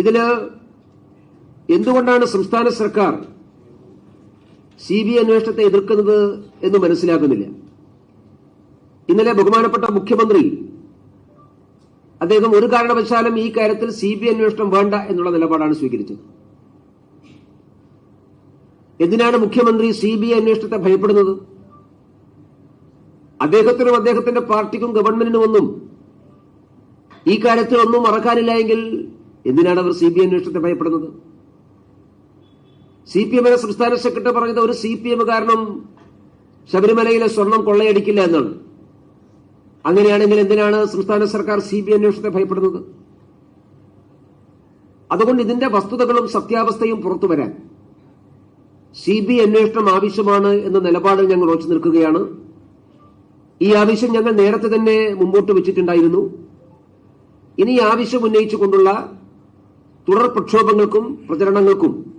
ഇതിൽ എന്തുകൊണ്ടാണ് സംസ്ഥാന സർക്കാർ സി ബി ഐ അന്വേഷണത്തെ എതിർക്കുന്നത് എന്ന് മനസ്സിലാക്കുന്നില്ല? ഇന്നലെ ബഹുമാനപ്പെട്ട മുഖ്യമന്ത്രി അദ്ദേഹം ഒരു കാരണവശാലും ഈ കാര്യത്തിൽ സി ബി അന്വേഷണം വേണ്ട എന്നുള്ള നിലപാടാണ് സ്വീകരിച്ചത്. എന്തിനാണ് മുഖ്യമന്ത്രി സി ബി ഐ അന്വേഷണത്തെ ഭയപ്പെടുന്നത്? അദ്ദേഹത്തിനും അദ്ദേഹത്തിന്റെ പാർട്ടിക്കും ഗവൺമെന്റിനും ഒന്നും ഈ കാര്യത്തിൽ ഒന്നും മറക്കാനില്ല എങ്കിൽ എന്തിനാണ് അവർ സി ബി അന്വേഷണത്തെ ഭയപ്പെടുന്നത്? സി പി എമ്മിന്റെ സംസ്ഥാന സെക്രട്ടറി പറഞ്ഞത് ഒരു സി പി എം കാരണം ശബരിമലയിലെ സ്വർണം കൊള്ളയടിക്കില്ല എന്നാണ്. അങ്ങനെയാണെങ്കിൽ എന്തിനാണ് സംസ്ഥാന സർക്കാർ സി ബി അന്വേഷണത്തെ ഭയപ്പെടുന്നത്? അതുകൊണ്ട് ഇതിന്റെ വസ്തുതകളും സത്യാവസ്ഥയും പുറത്തു വരാൻ സി ബി അന്വേഷണം ആവശ്യമാണ് എന്ന നിലപാടിൽ ഞങ്ങൾ ഉറച്ചു നിൽക്കുകയാണ്. ഈ ആവശ്യം ഞങ്ങൾ നേരത്തെ തന്നെ മുമ്പോട്ട് വെച്ചിട്ടുണ്ടായിരുന്നു. ഇനി ആവശ്യം ഉന്നയിച്ചുകൊണ്ടുള്ള തുടർ പ്രക്ഷോഭങ്ങൾക്കും പ്രചരണങ്ങൾക്കും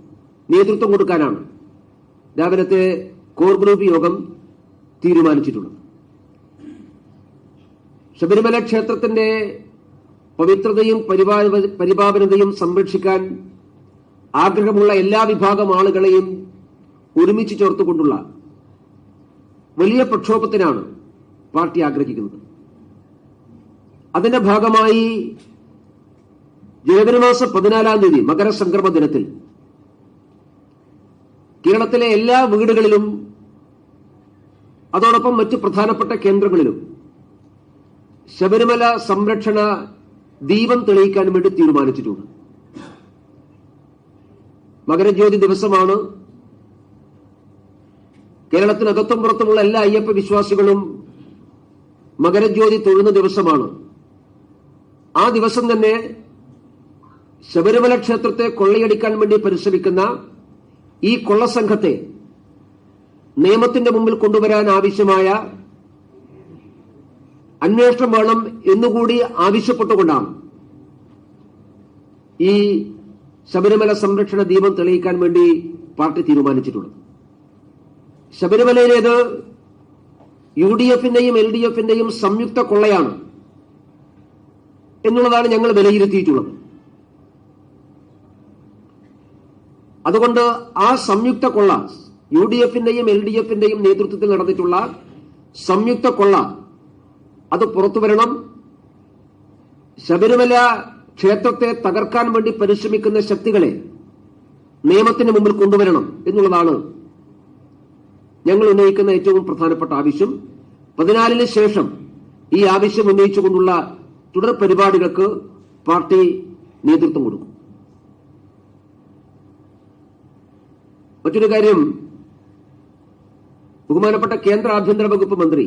നേതൃത്വം കൊടുക്കാനാണ് രാവിലത്തെ കോർ ഗ്രൂപ്പ് യോഗം തീരുമാനിച്ചിട്ടുള്ളത്. ശബരിമല ക്ഷേത്രത്തിന്റെ പവിത്രതയും പരിപാ- പരിപാവനതയും സംരക്ഷിക്കാൻ ആഗ്രഹമുള്ള എല്ലാ വിഭാഗം ആളുകളെയും ഒരുമിച്ച് ചേർത്തുകൊണ്ടുള്ള വലിയ പ്രക്ഷോഭത്തിനാണ് പാർട്ടി ആഗ്രഹിക്കുന്നത്. അതിന്റെ ഭാഗമായി ജനുവരി മാസം പതിനാലാം തീയതി മകരസംക്രമ ദിനത്തിൽ കേരളത്തിലെ എല്ലാ വീടുകളിലും അതോടൊപ്പം മറ്റ് പ്രധാനപ്പെട്ട കേന്ദ്രങ്ങളിലും ശബരിമല സംരക്ഷണ ദീപം തെളിയിക്കാൻ വേണ്ടി തീരുമാനിച്ചിട്ടുണ്ട്. മകരജ്യോതി ദിവസമാണ്. കേരളത്തിനകത്തും പുറത്തുമുള്ള എല്ലാ അയ്യപ്പ വിശ്വാസികളും മകരജ്യോതി തൊഴുന്ന ദിവസമാണ്. ആ ദിവസം തന്നെ ശബരിമല ക്ഷേത്രത്തെ കൊള്ളയടിക്കാൻ വേണ്ടി പരിശ്രമിക്കുന്ന ഈ കൊള്ളസംഘത്തെ നിയമത്തിന്റെ മുമ്പിൽ കൊണ്ടുവരാൻ ആവശ്യമായ അന്വേഷണം വേണം എന്നുകൂടി ആവശ്യപ്പെട്ടുകൊണ്ടാണ് ഈ ശബരിമല സംരക്ഷണ ദീപം തെളിയിക്കാൻ വേണ്ടി പാർട്ടി തീരുമാനിച്ചിട്ടുള്ളത്. ശബരിമലയിലേത് യു ഡി എഫിന്റെയും എൽ ഡി എഫിന്റെയും സംയുക്ത കൊള്ളയാണ് എന്നുള്ളതാണ് ഞങ്ങൾ വിലയിരുത്തിയിട്ടുള്ളത്. അതുകൊണ്ട് ആ സംയുക്ത കൊള്ള യു ഡി എഫിന്റെയും എൽ ഡി എഫിന്റെയും നേതൃത്വത്തിൽ നടന്നിട്ടുള്ള സംയുക്ത കൊള്ള അത് പുറത്തു വരണം. ശബരിമല ക്ഷേത്രത്തെ തകർക്കാൻ വേണ്ടി പരിശ്രമിക്കുന്ന ശക്തികളെ നിയമത്തിന് മുമ്പിൽ കൊണ്ടുവരണം എന്നുള്ളതാണ് ഞങ്ങൾ ഉന്നയിക്കുന്ന ഏറ്റവും പ്രധാനപ്പെട്ട ആവശ്യം. പതിനാലിന് ശേഷം ഈ ആവശ്യം ഉന്നയിച്ചുകൊണ്ടുള്ള തുടർ പരിപാടികൾക്ക് പാർട്ടി നേതൃത്വം കൊടുക്കും. മറ്റൊരു കാര്യം. ബഹുമാനപ്പെട്ട കേന്ദ്ര ആഭ്യന്തര വകുപ്പ് മന്ത്രി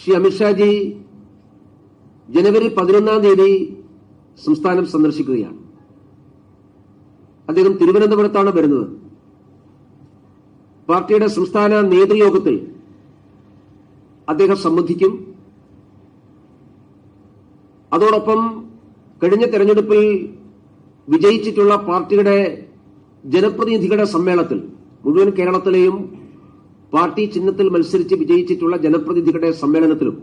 ശ്രീ അമിത്ഷാജി ജനുവരി പതിനൊന്നാം തീയതി സംസ്ഥാനം സന്ദർശിക്കുകയാണ്. അദ്ദേഹം തിരുവനന്തപുരത്താണ് വരുന്നത്. പാർട്ടിയുടെ സംസ്ഥാന നേതൃയോഗത്തിൽ അദ്ദേഹം സംബന്ധിക്കും. അതോടൊപ്പം കഴിഞ്ഞ തെരഞ്ഞെടുപ്പിൽ വിജയിച്ചിട്ടുള്ള പാർട്ടിയുടെ ജനപ്രതിനിധികളുടെ സമ്മേളനത്തിൽ മുഴുവൻ കേരളത്തിലെയും പാർട്ടി ചിഹ്നത്തിൽ മത്സരിച്ച് വിജയിച്ചിട്ടുള്ള ജനപ്രതിനിധികളുടെ സമ്മേളനത്തിലും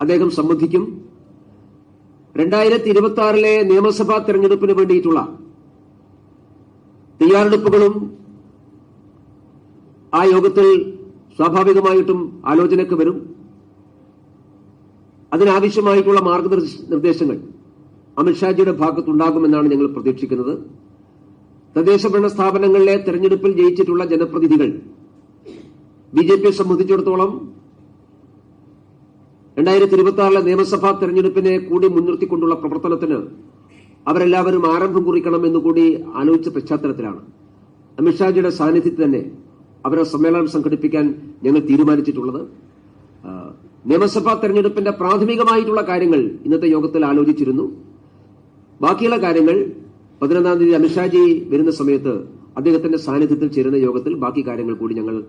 അദ്ദേഹം സംബന്ധിക്കും രണ്ടായിരത്തി ഇരുപത്തി ആറിലെ നിയമസഭാ തെരഞ്ഞെടുപ്പിന് വേണ്ടിയിട്ടുള്ള തയ്യാറെടുപ്പുകളും ആ യോഗത്തിൽ സ്വാഭാവികമായിട്ടും ആലോചനയ്ക്ക് വരും. അതിനാവശ്യമായിട്ടുള്ള മാർഗനിർദ്ദേശങ്ങൾ അമിത്ഷാജിയുടെ ഭാഗത്തുണ്ടാകുമെന്നാണ് ഞങ്ങൾ പ്രതീക്ഷിക്കുന്നത്. തദ്ദേശ ഭരണ സ്ഥാപനങ്ങളിലെ തെരഞ്ഞെടുപ്പിൽ ജയിച്ചിട്ടുള്ള ജനപ്രതിനിധികൾ ബി ജെ പിയെ സംബന്ധിച്ചിടത്തോളം രണ്ടായിരത്തി ഇരുപത്തി ആറിലെ നിയമസഭാ തെരഞ്ഞെടുപ്പിനെ കൂടി മുൻനിർത്തിക്കൊണ്ടുള്ള പ്രവർത്തനത്തിന് അവരെല്ലാവരും ആരംഭം കുറിക്കണം എന്നുകൂടി ആലോചിച്ച പശ്ചാത്തലത്തിലാണ്. അമിത്ഷാജിയുടെ സാന്നിധ്യത്തിൽ തന്നെ അവരെ സമ്മേളനം സംഘടിപ്പിക്കാൻ ഞങ്ങൾ തീരുമാനിച്ചിട്ടുള്ളത്. നിയമസഭാ തെരഞ്ഞെടുപ്പിന്റെ പ്രാഥമികമായിട്ടുള്ള കാര്യങ്ങൾ ഇന്നത്തെ യോഗത്തിൽ ആലോചിച്ചിരുന്നു. ബാക്കിയുള്ള കാര്യങ്ങൾ പതിനൊന്നാം തീയതി അമിത്ഷാജി വരുന്ന സമയത്ത് അദ്ദേഹത്തിന്റെ സാന്നിധ്യത്തിൽ ചേരുന്ന യോഗത്തിൽ ബാക്കി കാര്യങ്ങൾ കൂടി ഞങ്ങൾ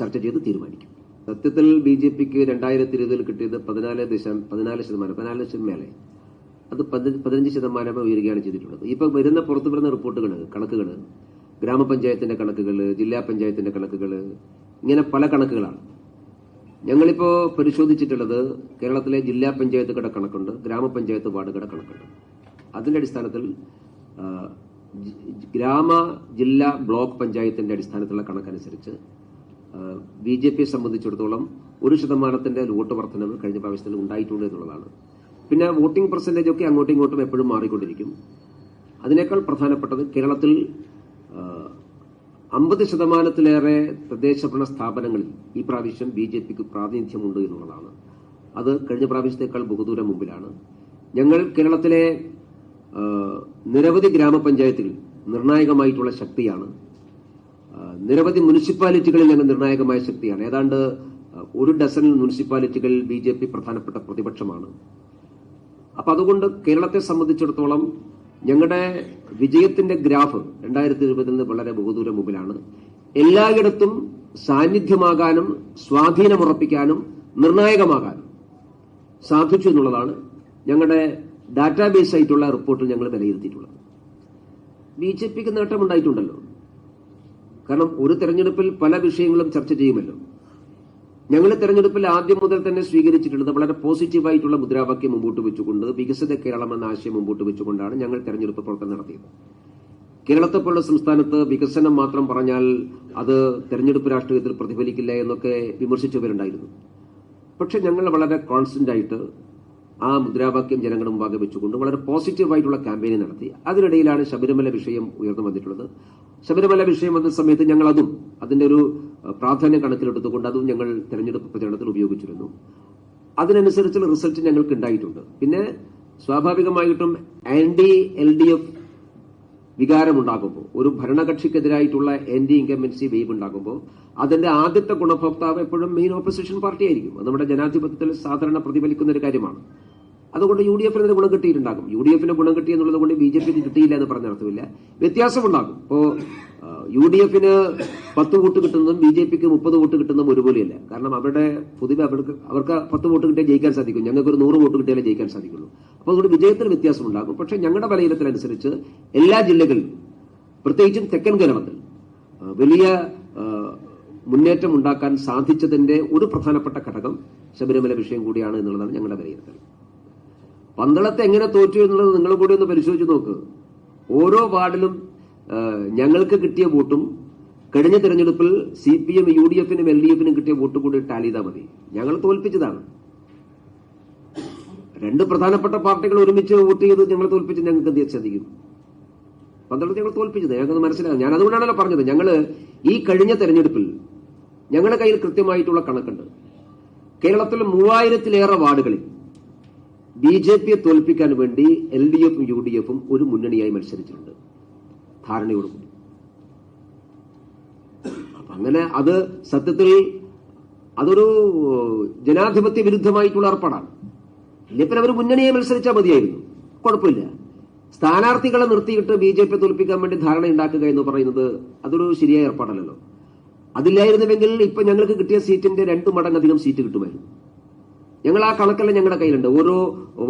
ചർച്ച ചെയ്ത് തീരുമാനിക്കും. സത്യത്തിൽ ബി ജെ പിക്ക് രണ്ടായിരത്തി ഇരുപതിൽ കിട്ടിയത് പതിനാല് ദശാം പതിനാല് ശതമാനം പതിനാല് ലക്ഷം മേലെ. അത് പതി- പതിനഞ്ച് ശതമാനം ഉയരുകയാണ് ചെയ്തിട്ടുള്ളത്. ഇപ്പൊ വരുന്ന പുറത്തു വരുന്ന റിപ്പോർട്ടുകൾ കണക്കുകൾ ഗ്രാമപഞ്ചായത്തിന്റെ കണക്കുകൾ ജില്ലാ പഞ്ചായത്തിന്റെ കണക്കുകൾ ഇങ്ങനെ പല കണക്കുകളാണ്. ഞങ്ങളിപ്പോ പരിശോധിച്ചിട്ടുള്ളത് കേരളത്തിലെ ജില്ലാ പഞ്ചായത്തുകളുടെ കണക്കുണ്ട് ഗ്രാമപഞ്ചായത്ത് വാർഡുകളുടെ കണക്കുണ്ട്. അതിന്റെ അടിസ്ഥാനത്തിൽ ഗ്രാമ ജില്ലാ ബ്ലോക്ക് പഞ്ചായത്തിന്റെ അടിസ്ഥാനത്തിലുള്ള കണക്കനുസരിച്ച് ബി ജെ പിയെ സംബന്ധിച്ചിടത്തോളം ഒരു ശതമാനത്തിന്റെ വോട്ട് വർധനവ് കഴിഞ്ഞ പ്രാവശ്യത്തിൽ ഉണ്ടായിട്ടുണ്ട് എന്നുള്ളതാണ്. പിന്നെ വോട്ടിംഗ് പെർസെന്റേജ് ഒക്കെ അങ്ങോട്ടും ഇങ്ങോട്ടും എപ്പോഴും മാറിക്കൊണ്ടിരിക്കും. അതിനേക്കാൾ പ്രധാനപ്പെട്ടത് കേരളത്തിൽ അമ്പത് ശതമാനത്തിലേറെ തദ്ദേശ ഭരണ സ്ഥാപനങ്ങളിൽ ഈ പ്രാവശ്യം ബി ജെ പിക്ക് പ്രാതിനിധ്യമുണ്ട് എന്നുള്ളതാണ്. അത് കഴിഞ്ഞ പ്രാവശ്യത്തേക്കാൾ ബഹുദൂരം മുമ്പിലാണ്. ഞങ്ങൾ കേരളത്തിലെ നിരവധി ഗ്രാമപഞ്ചായത്തുകൾ നിർണായകമായിട്ടുള്ള ശക്തിയാണ്. നിരവധി മുനിസിപ്പാലിറ്റികളിൽ ഞങ്ങൾ നിർണായകമായ ശക്തിയാണ്. ഏതാണ്ട് ഒരു ഡസൻ മുനിസിപ്പാലിറ്റികൾ ബി ജെ പി പ്രധാനപ്പെട്ട പ്രതിപക്ഷമാണ്. അപ്പൊ അതുകൊണ്ട് കേരളത്തെ സംബന്ധിച്ചിടത്തോളം ഞങ്ങളുടെ വിജയത്തിന്റെ ഗ്രാഫ് രണ്ടായിരത്തി ഇരുപതിൽ നിന്ന് വളരെ ബഹുദൂരം മുമ്പിലാണ്. എല്ലായിടത്തും സാന്നിധ്യമാകാനും സ്വാധീനമുറപ്പിക്കാനും നിർണായകമാകാനും സാധിച്ചു എന്നുള്ളതാണ് ഞങ്ങളുടെ ഡാറ്റാബേസ് ആയിട്ടുള്ള റിപ്പോർട്ടിൽ ഞങ്ങൾ വിലയിരുത്തിയിട്ടുള്ളത്. ബി ജെ പിക്ക് നേട്ടമുണ്ടായിട്ടുണ്ടല്ലോ. കാരണം ഒരു തെരഞ്ഞെടുപ്പിൽ പല വിഷയങ്ങളും ചർച്ച ചെയ്യുമല്ലോ. ഞങ്ങൾ തെരഞ്ഞെടുപ്പിൽ ആദ്യം മുതൽ തന്നെ സ്വീകരിച്ചിട്ടുള്ളത് വളരെ പോസിറ്റീവായിട്ടുള്ള മുദ്രാവാക്യം മുമ്പോട്ട് വെച്ചുകൊണ്ട് വികസിത കേരളം എന്ന ആശയം മുമ്പോട്ട് വെച്ചുകൊണ്ടാണ് ഞങ്ങൾ തെരഞ്ഞെടുപ്പ് പ്രവർത്തനം നടത്തിയത്. കേരളത്തെ പോലുള്ള സംസ്ഥാനത്ത് വികസനം മാത്രം പറഞ്ഞാൽ അത് തെരഞ്ഞെടുപ്പ് രാഷ്ട്രീയത്തിൽ പ്രതിഫലിക്കില്ല എന്നൊക്കെ വിമർശിച്ചവരുണ്ടായിരുന്നു. പക്ഷെ ഞങ്ങൾ വളരെ കോൺസ്റ്റന്റ് ആയിട്ട് ആ മുദ്രാവാക്യം ജനങ്ങളുടെ മുമ്പാകെ വെച്ചുകൊണ്ട് വളരെ പോസിറ്റീവായിട്ടുള്ള ക്യാമ്പയിൻ നടത്തി. അതിനിടയിലാണ് ശബരിമല വിഷയം ഉയർന്നു വന്നിട്ടുള്ളത്. ശബരിമല വിഷയം വന്ന സമയത്ത് ഞങ്ങൾ അതും അതിന്റെ ഒരു പ്രാധാന്യം കണക്കിലെടുത്തുകൊണ്ട് അതും ഞങ്ങൾ തെരഞ്ഞെടുപ്പ് പ്രചരണത്തിൽ ഉപയോഗിച്ചിരുന്നു. അതിനനുസരിച്ചുള്ള റിസൾട്ട് ഞങ്ങൾക്ക് ഉണ്ടായിട്ടുണ്ട്. പിന്നെ സ്വാഭാവികമായിട്ടും ആന്റി എൽ ഡി എഫ് വികാരമുണ്ടാകുമ്പോൾ ഒരു ഭരണകക്ഷിക്കെതിരായിട്ടുള്ള ആന്റി ഇൻകമ്പൻസി വേവ് ഉണ്ടാകുമ്പോൾ അതിന്റെ ആദ്യത്തെ ഗുണഭോക്താവ് എപ്പോഴും മെയിൻ ഓപ്പോസിഷൻ പാർട്ടി ആയിരിക്കും. അത് നമ്മുടെ ജനാധിപത്യത്തിൽ സാധാരണ പ്രതിഫലിക്കുന്ന ഒരു കാര്യമാണ്. അതുകൊണ്ട് യു ഡി എഫിന് ഗുണം കിട്ടിയിട്ടുണ്ടാകും. യു ഡി എഫിന് ഗുണം കിട്ടി എന്നുള്ളത് കൊണ്ട് ബി ജെ പിക്ക് കിട്ടിയില്ല എന്ന് പറഞ്ഞ അർത്ഥമില്ല. വ്യത്യാസമുണ്ടാകും. ഇപ്പോ യു ഡി എഫിന് പത്ത് വോട്ട് കിട്ടുന്നതും ബി ജെ പിക്ക് മുപ്പത് വോട്ട് കിട്ടുന്നതും ഒരുപോലെയല്ല. കാരണം അവരുടെ പൊതുവെ അവർക്ക് അവർക്ക് പത്ത് വോട്ട് കിട്ടിയാൽ ജയിക്കാൻ സാധിക്കും. ഞങ്ങൾക്ക് ഒരു നൂറ് വോട്ട് കിട്ടിയാലേ ജയിക്കാൻ സാധിക്കുള്ളൂ. അപ്പോൾ അതുകൊണ്ട് വ്യത്യാസം വ്യത്യാസമുണ്ടാകും. പക്ഷെ ഞങ്ങളുടെ വിലയിരുത്തലനുസരിച്ച് എല്ലാ ജില്ലകളിലും പ്രത്യേകിച്ചും തെക്കൻ കേരളത്തിൽ വലിയ മുന്നേറ്റം ഉണ്ടാക്കാൻ സാധിച്ചതിന്റെ ഒരു പ്രധാനപ്പെട്ട ഘടകം ശബരിമല വിഷയം കൂടിയാണ് എന്നുള്ളതാണ് ഞങ്ങളുടെ വിലയിരുത്തൽ. പന്തളത്ത് എങ്ങനെ തോറ്റു എന്നുള്ളത് നിങ്ങൾ കൂടി ഒന്ന് പരിശോധിച്ച് നോക്ക്. ഓരോ വാർഡിലും ഞങ്ങൾക്ക് കിട്ടിയ വോട്ടും കഴിഞ്ഞ തെരഞ്ഞെടുപ്പിൽ C P M U D എഫിനും എൽ ഡി എഫിനും കിട്ടിയ വോട്ട് കൂടി ടാലി ചെയ്താൽ മതി. ഞങ്ങൾ തോൽപ്പിച്ചതാണ്. രണ്ട് പ്രധാനപ്പെട്ട പാർട്ടികൾ ഒരുമിച്ച് വോട്ട് ചെയ്ത് ഞങ്ങൾ തോൽപ്പിച്ച് ഞങ്ങൾക്ക് എന്ത് സാധിക്കും? പന്ത്രണ്ട് ഞങ്ങൾ തോൽപ്പിച്ചത്. ഞങ്ങൾക്ക് മനസ്സിലാകും. ഞാൻ അതുകൊണ്ടാണല്ലോ പറഞ്ഞത്. ഞങ്ങൾ ഈ കഴിഞ്ഞ തെരഞ്ഞെടുപ്പിൽ ഞങ്ങളുടെ കയ്യിൽ കൃത്യമായിട്ടുള്ള കണക്കുണ്ട്. കേരളത്തിൽ മൂവായിരത്തിലേറെ വാർഡുകളിൽ ബി ജെ പിയെ തോൽപ്പിക്കാൻ വേണ്ടി എൽ ഡി എഫും യു ഡി എഫും ഒരു മുന്നണിയായി മത്സരിച്ചിട്ടുണ്ട്. ധാരണയോടുകൂടി. അങ്ങനെ അത് സത്യത്തിൽ അതൊരു ജനാധിപത്യ വിരുദ്ധമായിട്ടുള്ള ഏർപ്പാടാണ്. ഇല്ലെങ്കിൽ അവർ മുന്നണിയെ മത്സരിച്ചാൽ മതിയായിരുന്നു. കുഴപ്പമില്ല. സ്ഥാനാർത്ഥികളെ നിർത്തിയിട്ട് ബി ജെ പി തോൽപ്പിക്കാൻ വേണ്ടി ധാരണ ഉണ്ടാക്കുക എന്ന് പറയുന്നത് അതൊരു ശരിയായ ഏർപ്പാടല്ലല്ലോ. അതില്ലായിരുന്നുവെങ്കിൽ ഇപ്പൊ ഞങ്ങൾക്ക് കിട്ടിയ സീറ്റിന്റെ രണ്ടു മടങ്ങധികം സീറ്റ് കിട്ടുമായിരുന്നു. ഞങ്ങൾ ആ കണക്കെല്ലാം ഞങ്ങളുടെ കയ്യിലുണ്ട്. ഓരോ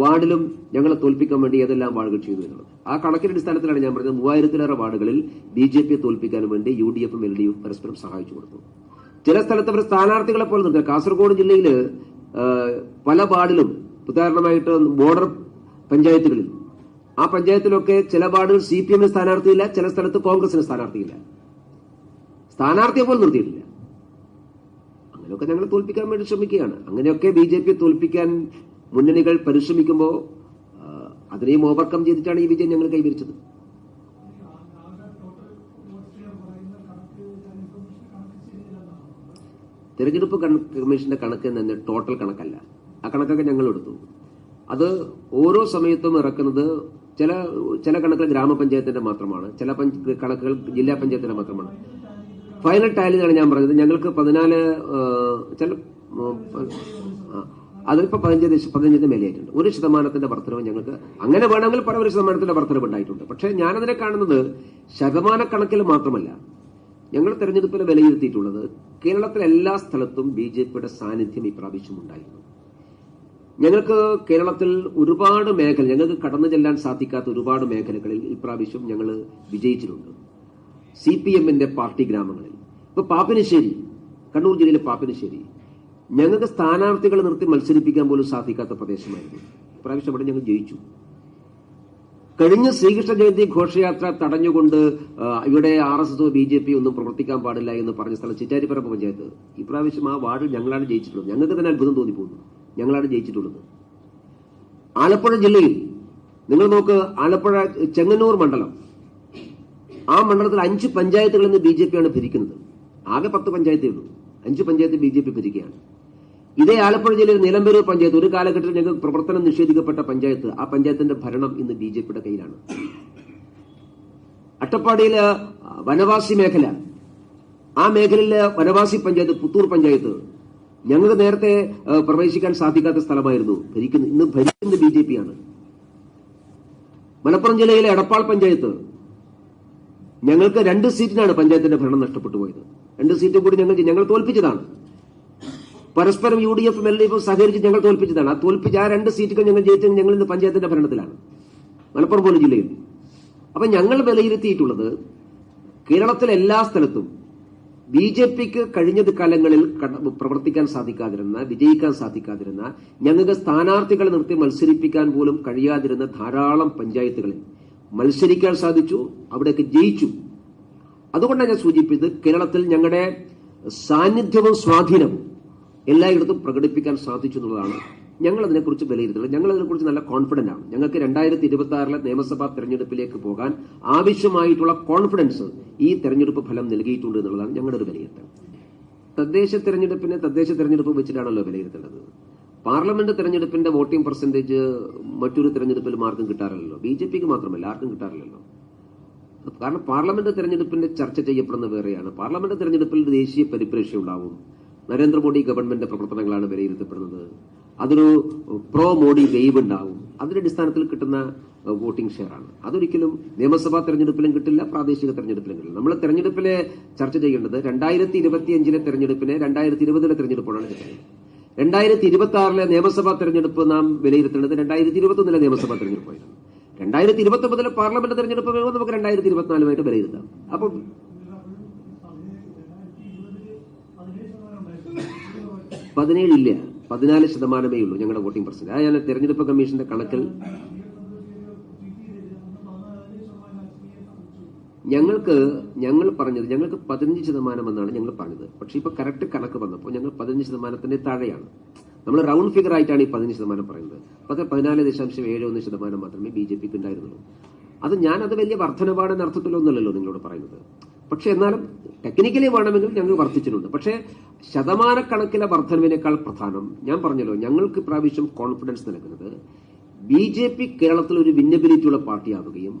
വാർഡിലും ഞങ്ങളെ തോൽപ്പിക്കാൻ വേണ്ടി ഏതെല്ലാം വാർഡുകൾ ചെയ്തു എന്നുള്ളത്. ആ കണക്കിന്റെ അടിസ്ഥാനത്തിലാണ് ഞാൻ പറഞ്ഞത് മൂവായിരത്തിലേറെ വാർഡുകളിൽ ബി ജെ പിയെ തോൽപ്പിക്കാൻ വേണ്ടി യു ഡി എഫും എൽ ഡി എഫും പരസ്പരം സഹായിച്ചു കൊടുത്തു. ചില സ്ഥലത്ത് അവർ സ്ഥാനാർത്ഥികളെ പോലെ നിർത്തുക കാസർഗോഡ് ജില്ലയിൽ പല വാർഡിലും ഉദാഹരണമായിട്ട് ബോർഡർ പഞ്ചായത്തുകളിൽ. ആ പഞ്ചായത്തിലൊക്കെ ചില വാർഡുകൾ സി പി എമ്മിന് സ്ഥാനാർത്ഥിയില്ല ചില സ്ഥലത്ത് കോൺഗ്രസിന് സ്ഥാനാർത്ഥിയില്ല. സ്ഥാനാർത്ഥിയെ പോലും നിർത്തിയിട്ടില്ല. അങ്ങനെയൊക്കെ ഞങ്ങൾ തോൽപ്പിക്കാൻ വേണ്ടി ശ്രമിക്കുകയാണ്. അങ്ങനെയൊക്കെ ബി ജെ പി തോൽപ്പിക്കാൻ മുന്നണികൾ പരിശ്രമിക്കുമ്പോൾ അതിനെയും ഓവർകം ചെയ്തിട്ടാണ് ഈ വിജയം ഞങ്ങൾ കൈവരിച്ചത്. തെരഞ്ഞെടുപ്പ് കമ്മീഷന്റെ കണക്ക് തന്നെ ടോട്ടൽ കണക്കല്ല. കണക്കൊക്കെ ഞങ്ങൾ എടുത്തു അത് ഓരോ സമയത്തും ഇറക്കുന്നത് ചില ചില കണക്കുകൾ ഗ്രാമപഞ്ചായത്തിന്റെ മാത്രമാണ്. ചില കണക്കുകൾ ജില്ലാ പഞ്ചായത്തിന്റെ മാത്രമാണ്. ഫൈനൽ ടാലി എന്നാണ് ഞാൻ പറഞ്ഞത്. ഞങ്ങൾക്ക് പതിനാല് ചില അതിപ്പോ പതിനഞ്ച് ദശ- പതിനഞ്ചിന് മേലെയായിട്ടുണ്ട്. ഒരു ശതമാനത്തിന്റെ വർധനവ് ഞങ്ങൾക്ക് അങ്ങനെ വേണമെങ്കിൽ പല ഒരു ശതമാനത്തിന്റെ വർധനവ് ഉണ്ടായിട്ടുണ്ട്. പക്ഷേ ഞാനതിനെ കാണുന്നത് ശതമാന ശതമാനക്കണക്കിൽ മാത്രമല്ല. ഞങ്ങൾ തെരഞ്ഞെടുപ്പിൽ വിലയിരുത്തിയിട്ടുള്ളത് കേരളത്തിലെ എല്ലാ സ്ഥലത്തും ബി ജെ പിയുടെ സാന്നിധ്യം ഇപ്രാവശ്യം ഉണ്ടായിരുന്നു. ഞങ്ങൾക്ക് കേരളത്തിൽ ഒരുപാട് മേഖല ഞങ്ങൾക്ക് കടന്നു ചെല്ലാൻ സാധിക്കാത്ത ഒരുപാട് മേഖലകളിൽ ഇപ്രാവശ്യം ഞങ്ങൾ വിജയിച്ചിട്ടുണ്ട്. സി പി എമ്മിന്റെ പാർട്ടി ഗ്രാമങ്ങളിൽ. ഇപ്പൊ പാപ്പിനിശ്ശേരി കണ്ണൂർ ജില്ലയിലെ പാപ്പിനിശ്ശേരി. ഞങ്ങൾക്ക് സ്ഥാനാർത്ഥികളെ നിർത്തി മത്സരിപ്പിക്കാൻ പോലും സാധിക്കാത്ത പ്രദേശമായിരുന്നു. ഇപ്രാവശ്യം അവിടെ ഞങ്ങൾ ജയിച്ചു. കഴിഞ്ഞ ശ്രീകൃഷ്ണ ജയന്തി ഘോഷയാത്ര തടഞ്ഞുകൊണ്ട് ഇവിടെ ആർ എസ് എസോ ബി ജെ പി ഒന്നും പ്രവർത്തിക്കാൻ പാടില്ല എന്ന് പറഞ്ഞ സ്ഥലം ചിറ്റാരിപ്പറമ്പ് പഞ്ചായത്ത്. ഇപ്രാവശ്യം ആ വാർഡിൽ ഞങ്ങളാണ് ജയിച്ചിട്ടുള്ളത്. ഞങ്ങൾക്ക് തന്നെ അത്ഭുതം തോന്നിപ്പോകുന്നു. ഞങ്ങളാണ് ജയിച്ചിട്ടുള്ളത് ആലപ്പുഴ ജില്ലയിൽ നിങ്ങൾ നോക്ക് ആലപ്പുഴ ചെങ്ങന്നൂർ മണ്ഡലം. ആ മണ്ഡലത്തിൽ അഞ്ച് പഞ്ചായത്തുകളിൽ നിന്ന് ബി ജെ പിയാണ് ഭരിക്കുന്നത്. ആകെ പത്ത് പഞ്ചായത്തേ ഉള്ളൂ. അഞ്ച് പഞ്ചായത്ത് ബി ജെ പി ഭരിക്കുകയാണ്. ഇതേ ആലപ്പുഴ ജില്ലയിൽ നിലമ്പൂർ പഞ്ചായത്ത് ഒരു കാലഘട്ടത്തിൽ ഞങ്ങൾക്ക് പ്രവർത്തനം നിഷേധിക്കപ്പെട്ട പഞ്ചായത്ത് ആ പഞ്ചായത്തിന്റെ ഭരണം ഇന്ന് ബി ജെ പിയുടെ കയ്യിലാണ്. അട്ടപ്പാടിയിലെ വനവാസി മേഖല. ആ മേഖലയിലെ വനവാസി പഞ്ചായത്ത് പുത്തൂർ പഞ്ചായത്ത് ഞങ്ങൾക്ക് നേരത്തെ പ്രവേശിക്കാൻ സാധിക്കാത്ത സ്ഥലമായിരുന്നു. ഭരിക്കുന്നത് ഇന്ന് ഭരിക്കുന്നത് ബി ജെ പി ആണ് മലപ്പുറം ജില്ലയിലെ എടപ്പാൾ പഞ്ചായത്ത്. ഞങ്ങൾക്ക് രണ്ട് സീറ്റിനാണ് പഞ്ചായത്തിന്റെ ഭരണം നഷ്ടപ്പെട്ടു പോയത്. രണ്ട് സീറ്റും കൂടി ഞങ്ങൾ ഞങ്ങൾ തോൽപ്പിച്ചതാണ്. പരസ്പരം യു ഡി എഫും എൽ ഡി എഫും സഹകരിച്ച് ഞങ്ങൾ തോൽപ്പിച്ചതാണ്. ആ തോൽപ്പിച്ച ആ രണ്ട് സീറ്റുകൾ ഞങ്ങൾ ജയിച്ചത് ഞങ്ങൾ ഇന്ന് പഞ്ചായത്തിന്റെ ഭരണത്തിലാണ്. മലപ്പുറം പോലും ജില്ലയിൽ. അപ്പൊ ഞങ്ങൾ വിലയിരുത്തിയിട്ടുള്ളത് കേരളത്തിലെ എല്ലാ സ്ഥലത്തും ബി ജെ പിക്ക് കഴിഞ്ഞത് കാലങ്ങളിൽ പ്രവർത്തിക്കാൻ സാധിക്കാതിരുന്ന വിജയിക്കാൻ സാധിക്കാതിരുന്ന ഞങ്ങൾക്ക് സ്ഥാനാർത്ഥികളെ നിർത്തി മത്സരിപ്പിക്കാൻ പോലും കഴിയാതിരുന്ന ധാരാളം പഞ്ചായത്തുകളിൽ മത്സരിക്കാൻ സാധിച്ചു അവിടെയൊക്കെ ജയിച്ചു. അതുകൊണ്ടാണ് ഞാൻ സൂചിപ്പിച്ചത് കേരളത്തിൽ ഞങ്ങളുടെ സാന്നിധ്യവും സ്വാധീനവും എല്ലായിടത്തും പ്രകടിപ്പിക്കാൻ സാധിച്ചു എന്നുള്ളതാണ് ഞങ്ങൾ അതിനെക്കുറിച്ച് വിലയിരുത്തുന്നത് ഞങ്ങൾ അതിനെക്കുറിച്ച് നല്ല കോൺഫിഡന്റ് ആണ്. ഞങ്ങൾക്ക് രണ്ടായിരത്തി ഇരുപത്തി ആറിലെ നിയമസഭാ തെരഞ്ഞെടുപ്പിലേക്ക് പോകാൻ ആവശ്യമായിട്ടുള്ള കോൺഫിഡൻസ് ഈ തെരഞ്ഞെടുപ്പ് ഫലം നൽകിയിട്ടുണ്ട് എന്നുള്ളതാണ് ഞങ്ങളുടെ ഒരു വിലയിരുത്തൽ. തദ്ദേശ തെരഞ്ഞെടുപ്പിനെ തദ്ദേശ തെരഞ്ഞെടുപ്പ് വെച്ചിട്ടാണല്ലോ വിലയിരുത്തേണ്ടത്. പാർലമെന്റ് തെരഞ്ഞെടുപ്പിന്റെ വോട്ടിംഗ് പെർസെന്റേജ് മറ്റൊരു തെരഞ്ഞെടുപ്പിൽ ആർക്കും കിട്ടാറില്ലല്ലോ. ബി ജെ പിക്ക് മാത്രമല്ല ആർക്കും കിട്ടാറില്ലല്ലോ. കാരണം പാർലമെന്റ് തെരഞ്ഞെടുപ്പിന്റെ ചർച്ച ചെയ്യപ്പെടുന്ന വേറെയാണ്. പാർലമെന്റ് തെരഞ്ഞെടുപ്പിൽ ദേശീയ പരിപ്രേക്ഷ്യം ഉണ്ടാവും. നരേന്ദ്രമോദി ഗവൺമെന്റ് പ്രവർത്തനങ്ങളാണ് വിലയിരുത്തപ്പെടുന്നത്. അതൊരു പ്രോ മോഡി വേവ് ഉണ്ടാവും. അതിന്റെ അടിസ്ഥാനത്തിൽ കിട്ടുന്ന വോട്ടിംഗ് ഷെയർ ആണ്. അതൊരിക്കലും നിയമസഭാ തെരഞ്ഞെടുപ്പിലും കിട്ടില്ല പ്രാദേശിക തെരഞ്ഞെടുപ്പിലും കിട്ടില്ല. നമ്മൾ തെരഞ്ഞെടുപ്പിലെ ചർച്ച ചെയ്യേണ്ടത് രണ്ടായിരത്തി ഇരുപത്തിയഞ്ചിലെ തെരഞ്ഞെടുപ്പിനെ രണ്ടായിരത്തി ഇരുപതിലെ തെരഞ്ഞെടുപ്പോഴാണ് കിട്ടുന്നത് രണ്ടായിരത്തി ഇരുപത്തി ആറിലെ നിയമസഭാ തെരഞ്ഞെടുപ്പ് നാം വിലയിരുത്തേണ്ടത് രണ്ടായിരത്തി ഇരുപത്തി ഒന്നിലെ നിയമസഭാ തെരഞ്ഞെടുപ്പായിരുന്നു രണ്ടായിരത്തി ഇരുപത്തി ഒമ്പതിലെ പാർലമെന്റ് തെരഞ്ഞെടുപ്പ് വരുമ്പോൾ നമുക്ക് രണ്ടായിരത്തി ഇരുപത്തിനാലുമായിട്ട് വിലയിരുത്താം. അപ്പം പതിനേഴില്ല. പതിനാല് ശതമാനമേ ഉള്ളൂ ഞങ്ങളുടെ വോട്ടിംഗ് പെർസെന്റ് ഞാൻ തെരഞ്ഞെടുപ്പ് കമ്മീഷന്റെ കണക്കിൽ ഞങ്ങൾക്ക് ഞങ്ങൾ പറഞ്ഞത് ഞങ്ങൾക്ക് പതിനഞ്ച് ശതമാനം എന്നാണ് ഞങ്ങൾ പറഞ്ഞത്. പക്ഷെ ഇപ്പൊ കറക്റ്റ് കണക്ക് വന്നപ്പോൾ ഞങ്ങൾ പതിനഞ്ച് ശതമാനത്തിന്റെ താഴെയാണ്. നമ്മൾ റൗണ്ട് ഫിഗർ ആയിട്ടാണ് ഈ പതിനഞ്ച് ശതമാനം പറയുന്നത്. പത്ത് പതിനാല് ദശാംശം ഏഴ് ഒന്ന് ശതമാനം മാത്രമേ ബി ജെ പിക്ക് ഉണ്ടായിരുന്നുള്ളൂ. അത് ഞാൻ വലിയ വർധനപാടെന്ന അർത്ഥത്തിലൊന്നുമല്ലല്ലോ നിങ്ങളോട് പറയുന്നത്. പക്ഷെ എന്നാലും ടെക്നിക്കലി വേണമെങ്കിൽ ഞങ്ങൾ വർദ്ധിച്ചിട്ടുണ്ട്. പക്ഷേ ശതമാനക്കണക്കിലെ വർധനവിനേക്കാൾ പ്രധാനം ഞാൻ പറഞ്ഞല്ലോ ഞങ്ങൾക്ക് പ്രാവശ്യം കോൺഫിഡൻസ് നൽകുന്നത് ബി ജെ പി കേരളത്തിൽ ഒരു വിന്നബിലിറ്റിയുള്ള പാർട്ടിയാവുകയും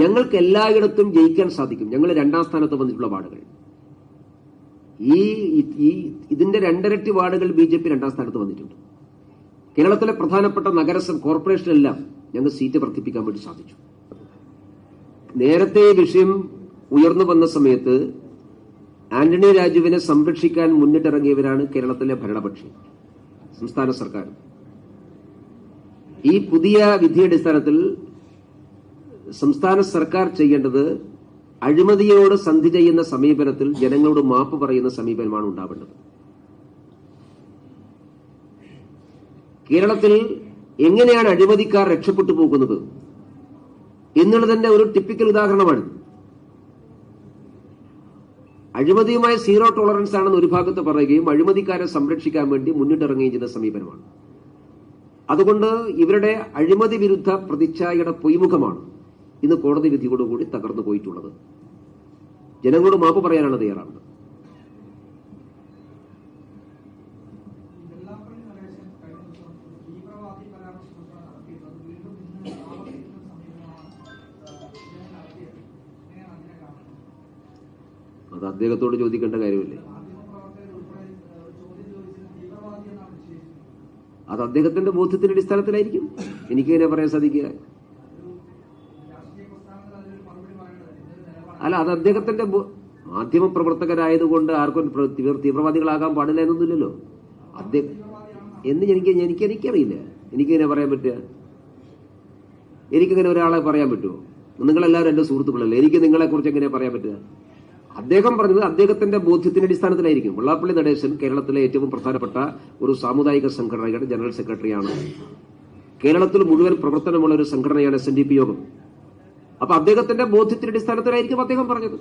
ഞങ്ങൾക്ക് എല്ലായിടത്തും ജയിക്കാൻ സാധിക്കും. ഞങ്ങൾ രണ്ടാം സ്ഥാനത്ത് വന്നിട്ടുള്ള വാർഡുകൾ. ഈ ഇതിന്റെ രണ്ടരട്ടി വാർഡുകൾ ബി ജെ പി രണ്ടാം സ്ഥാനത്ത് വന്നിട്ടുണ്ട്. കേരളത്തിലെ പ്രധാനപ്പെട്ട നഗരസഭ കോർപ്പറേഷനെല്ലാം ഞങ്ങൾ സീറ്റ് വർദ്ധിപ്പിക്കാൻ വേണ്ടി സാധിച്ചു. നേരത്തെ വിഷയം ഉയർന്നു വന്ന സമയത്ത് ആന്റണി രാജുവിനെ സംരക്ഷിക്കാൻ മുന്നിട്ടിറങ്ങിയവരാണ് കേരളത്തിലെ ഭരണപക്ഷം സംസ്ഥാന സർക്കാർ. ഈ പുതിയ വിധിയടിസ്ഥാനത്തിൽ സംസ്ഥാന സർക്കാർ ചെയ്യേണ്ടത് അഴിമതിയോട് സന്ധി ചെയ്യുന്ന സമീപനത്തിൽ ജനങ്ങളോട് മാപ്പ് പറയുന്ന സമീപനമാണ് ഉണ്ടാവേണ്ടത്. കേരളത്തിൽ എങ്ങനെയാണ് അഴിമതിക്കാർ രക്ഷപ്പെട്ടു പോകുന്നത് എന്നുള്ളതിന്റെ ഒരു ടിപ്പിക്കൽ ഉദാഹരണമാണ് അഴിമതിയുമായി സീറോ ടോളറൻസ് ആണെന്ന് ഒരു ഭാഗത്ത് പറയുകയും അഴിമതിക്കാരെ സംരക്ഷിക്കാൻ വേണ്ടി മുന്നിട്ടിറങ്ങുകയും ചെയ്ത സമീപനമാണ്. അതുകൊണ്ട് ഇവരുടെ അഴിമതി വിരുദ്ധ പ്രതിച്ഛായയുടെ പൊയ്മുഖമാണ് ഇന്ന് കോടതി വിധിയോടുകൂടി തകർന്നു പോയിട്ടുള്ളത് ജനങ്ങളോട് മാപ്പ് പറയാനാണ് തയ്യാറാവുന്നത് വെള്ളാപ്പള്ളി നടേശൻ കഴിഞ്ഞ ദിവസം തീവ്രവാദി പരാമർശങ്ങളാണ് നടത്തിയത് അത് വീണ്ടും ഇന്ന് ആവർത്തിക്കുന്ന സമീപനമാണ് ഇദ്ദേഹം നടത്തിയത് എങ്ങനെയാണ് അതിനെ കാണുന്നത് അത് അദ്ദേഹത്തോട് ചോദിക്കേണ്ട കാര്യമില്ലേ? അത് അദ്ദേഹത്തിന്റെ ബോധ്യത്തിന്റെ അടിസ്ഥാനത്തിലായിരിക്കും. എനിക്ക് ഇങ്ങനെ പറയാൻ സാധിക്കുക. അല്ല അത് അദ്ദേഹത്തിന്റെ മാധ്യമ പ്രവർത്തകരായതുകൊണ്ട് ആർക്കും തീവ്രവാദികളാകാൻ പാടില്ല എന്നൊന്നുമില്ലല്ലോ. അദ്ദേഹം എന്ന് എനിക്ക് എനിക്ക് എനിക്കറിയില്ല എനിക്കിങ്ങനെ പറയാൻ പറ്റുക. എനിക്കിങ്ങനെ ഒരാളെ പറയാൻ പറ്റുമോ? നിങ്ങളെല്ലാവരും എന്റെ സുഹൃത്തുക്കളല്ലേ? എനിക്ക് നിങ്ങളെ കുറിച്ച് എങ്ങനെ പറയാൻ പറ്റുക? അദ്ദേഹം പറഞ്ഞത് അദ്ദേഹത്തിന്റെ ബോധ്യത്തിന്റെ അടിസ്ഥാനത്തിലായിരിക്കും. വെള്ളാപ്പള്ളി നടേശൻ കേരളത്തിലെ ഏറ്റവും പ്രധാനപ്പെട്ട ഒരു സാമുദായിക സംഘടനയുടെ ജനറൽ സെക്രട്ടറിയാണ്. കേരളത്തിൽ മുഴുവൻ പ്രവർത്തനമുള്ള ഒരു സംഘടനയാണ് എസ് എൻ ഡി പി യോഗം. അപ്പൊ അദ്ദേഹത്തിന്റെ ബോധ്യത്തിന്റെ അടിസ്ഥാനത്തിലായിരിക്കും അദ്ദേഹം പറഞ്ഞത്.